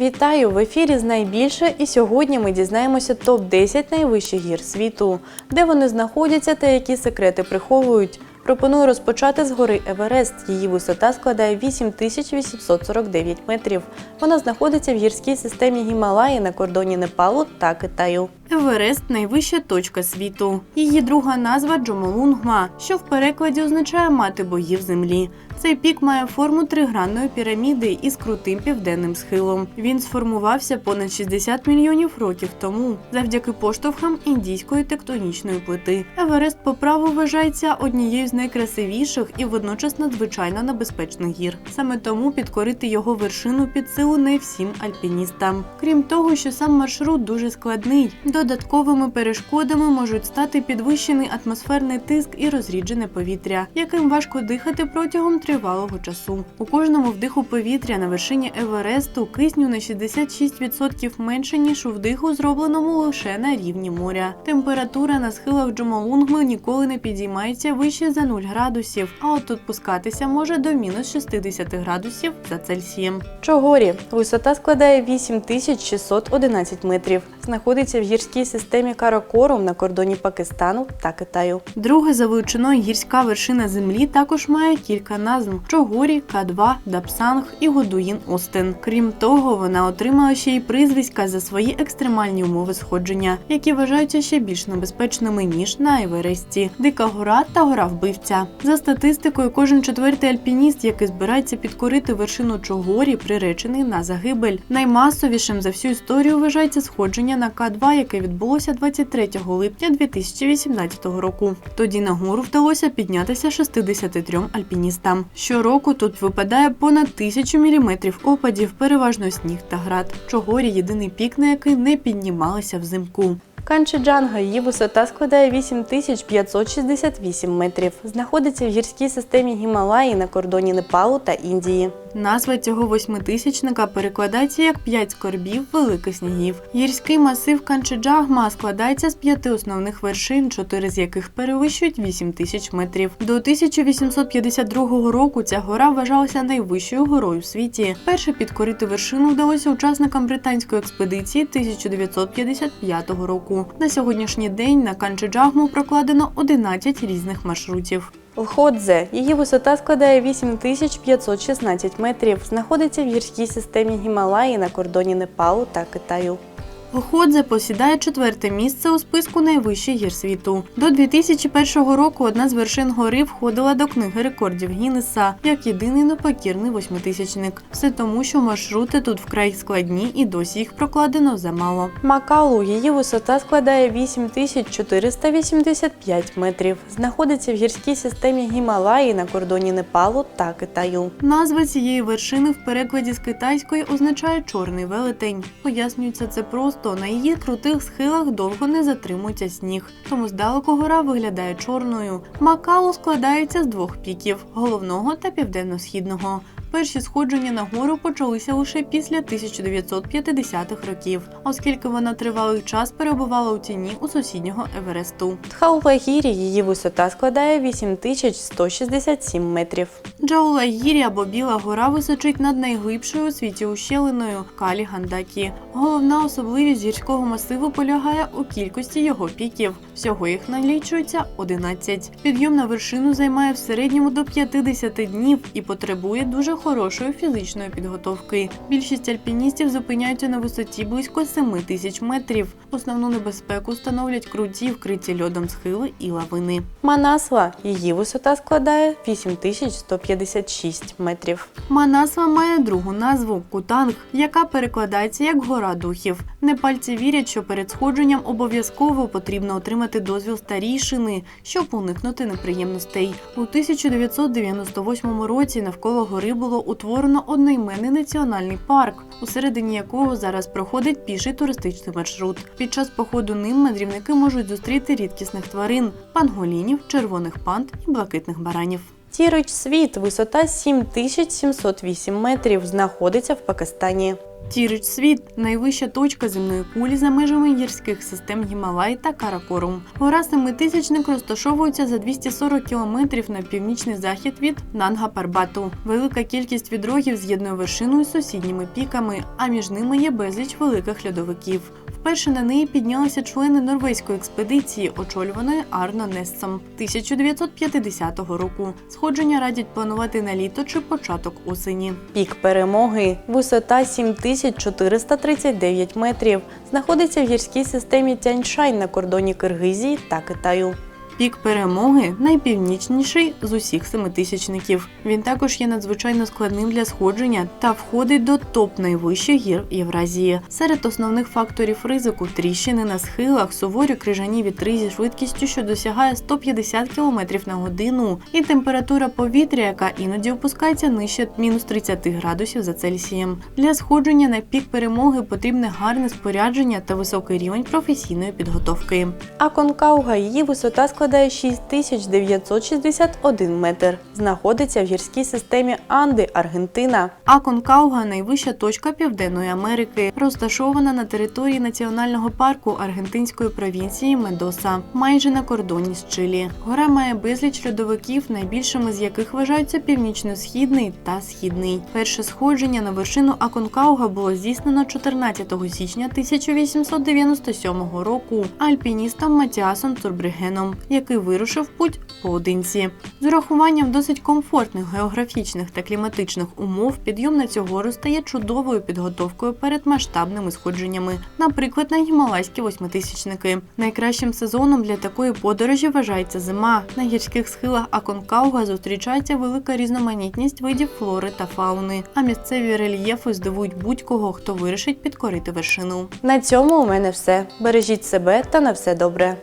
Вітаю в ефірі з найбільше, і сьогодні ми дізнаємося топ 10 найвищих гір світу, де вони знаходяться та які секрети приховують. Пропоную розпочати з гори Еверест. Її висота складає 8849 метрів. Вона знаходиться в гірській системі Гімалаї на кордоні Непалу та Китаю. Еверест найвища точка світу. Її друга назва Джомолунгма, що в перекладі означає мати богів землі. Цей пік має форму тригранної піраміди із крутим південним схилом. Він сформувався понад 60 мільйонів років тому, завдяки поштовхам індійської тектонічної плити. Еверест по праву вважається однією з найкрасивіших і водночас надзвичайно небезпечних гір. Саме тому підкорити його вершину під силу не всім альпіністам. Крім того, що сам маршрут дуже складний. Додатковими перешкодами можуть стати підвищений атмосферний тиск і розріджене повітря, яким важко дихати протягом тривалого часу. У кожному вдиху повітря на вершині Евересту кисню на 66% менше ніж у вдиху, зробленому лише на рівні моря. Температура на схилах Джомолунгми ніколи не підіймається вище за 0 градусів, а от тут спускатися може до мінус 60 градусів за Цельсієм. Чогорі висота складає 8611 метрів. Знаходиться в гірській системі Каракорум на кордоні Пакистану та Китаю. Друга за величиною гірська вершина землі також має кілька назв: Чогорі, К2, Дапсанг і Годуїн Остен. Крім того, вона отримала ще й прізвиська за свої екстремальні умови сходження, які вважаються ще більш небезпечними ніж на Евересті, Дика гора та гора вбивця. За статистикою, кожен четвертий альпініст, який збирається підкорити вершину Чогорі, приречений на загибель. Наймасовішим за всю історію вважається сходження на К2, яке відбулося 23 липня 2018 року. Тоді на гору вдалося піднятися 63 альпіністам. Щороку тут випадає понад тисячу міліметрів опадів, переважно сніг та град. Чогорі єдиний пік, на який не піднімалися взимку. Канчеджанга її висота складає 8568 метрів. Знаходиться в гірській системі Гімалаї на кордоні Непалу та Індії. Назва цього восьмитисячника перекладається як п'ять скорбів великих снігів. Гірський масив Канчеджагма складається з п'яти основних вершин, чотири з яких перевищують 8 тисяч метрів. До 1852 року ця гора вважалася найвищою горою в світі. Перше підкорити вершину вдалося учасникам британської експедиції 1955 року. На сьогоднішній день на Канчеджагму прокладено 11 різних маршрутів. Лходзе. Її висота складає 8516 метрів. Знаходиться в гірській системі Гімалаї на кордоні Непалу та Китаю. Лходзе посідає четверте місце у списку найвищих гір світу. До 2001 року одна з вершин гори входила до книги рекордів Гіннеса як єдиний непокірний восьмитисячник. Все тому, що маршрути тут вкрай складні і досі їх прокладено замало. Макалу її висота складає 8485 метрів. Знаходиться в гірській системі Гімалаї на кордоні Непалу та Китаю. Назва цієї вершини в перекладі з китайської означає чорний велетень. Пояснюється це просто на її крутих схилах довго не затримується сніг, тому здалеку гора виглядає чорною. Макало складається з двох піків головного та південно-східного. Перші сходження на гору почалися лише після 1950-х років, оскільки вона тривалий час перебувала у тіні у сусіднього Евересту. Тхаулагірі її висота складає 8167 метрів. Джаулагірі або Біла гора височить над найглибшою у світі ущелиною Калі Гандакі. Головна особливість гірського масиву полягає у кількості його піків. Всього їх налічується 11. Підйом на вершину займає в середньому до 50 днів і потребує дуже хорошої фізичної підготовки. Більшість альпіністів зупиняються на висоті близько 7 тисяч метрів. Основну небезпеку становлять круті, вкриті льодом схили і лавини. Манасва її висота складає 8156 метрів. Манасва має другу назву Кутанг, яка перекладається як гора духів. Непальці вірять, що перед сходженням обов'язково потрібно отримати дозвіл старійшини, щоб уникнути неприємностей. У 1998 році навколо гори було утворено одноіменний національний парк, усередині якого зараз проходить піший туристичний маршрут. Під час походу ним мандрівники можуть зустріти рідкісних тварин панголінів, червоних панд і блакитних баранів. Тірич світ, висота 7708 метрів, знаходиться в Пакистані. Тірич світ найвища точка земної кулі за межами гірських систем Гімалай та Каракорум. Гора Семитисячник розташовується за 240 кілометрів на північний захід від Нанга-Парбату. Велика кількість відрогів з'єднує вершину з сусідніми піками, а між ними є безліч великих льодовиків. Вперше на неї піднялися члени норвезької експедиції, очолюваної Арно Нессом 1950 року. Сходження радять планувати на літо чи початок осені. Пік перемоги, висота 7439 метрів, знаходиться в гірській системі Тяньшань на кордоні Киргизії та Китаю. Пік перемоги найпівнічніший з усіх семитисячників. Він також є надзвичайно складним для сходження та входить до топ найвищих гір Євразії. Серед основних факторів ризику тріщини на схилах, суворі крижані вітри зі швидкістю, що досягає 150 км на годину, і температура повітря, яка іноді опускається нижче мінус 30 градусів за Цельсієм. Для сходження на пік перемоги потрібне гарне спорядження та високий рівень професійної підготовки. А Конкауга її висота складає 6961 метр. Знаходиться в гірській системі Анди, Аргентина. А Конкауга найвища точка Південної Америки, розташована на території національного парку аргентинської провінції Медоса, майже на кордоні з Чилі. Гора має безліч льодовиків, найбільшими з яких вважаються північно-східний та східний. Перше сходження на вершину Аконкауга було здійснено 14 січня 1897 року альпіністом Матіасом Цурбригеном, який вирушив путь поодинці. З урахуванням досить комфортних географічних та кліматичних умов підйом на гору стає чудовою підготовкою перед масштабними сходженнями, наприклад, на гімалайські восьмитисячники. Найкращим сезоном для такої подорожі вважається зима. На гірських схилах Аконкауга зустрічається велика різноманітність видів флори та фауни, а місцеві рельєфи здивують будь-кого, хто вирішить підкорити вершину. На цьому у мене все. Бережіть себе та на все добре.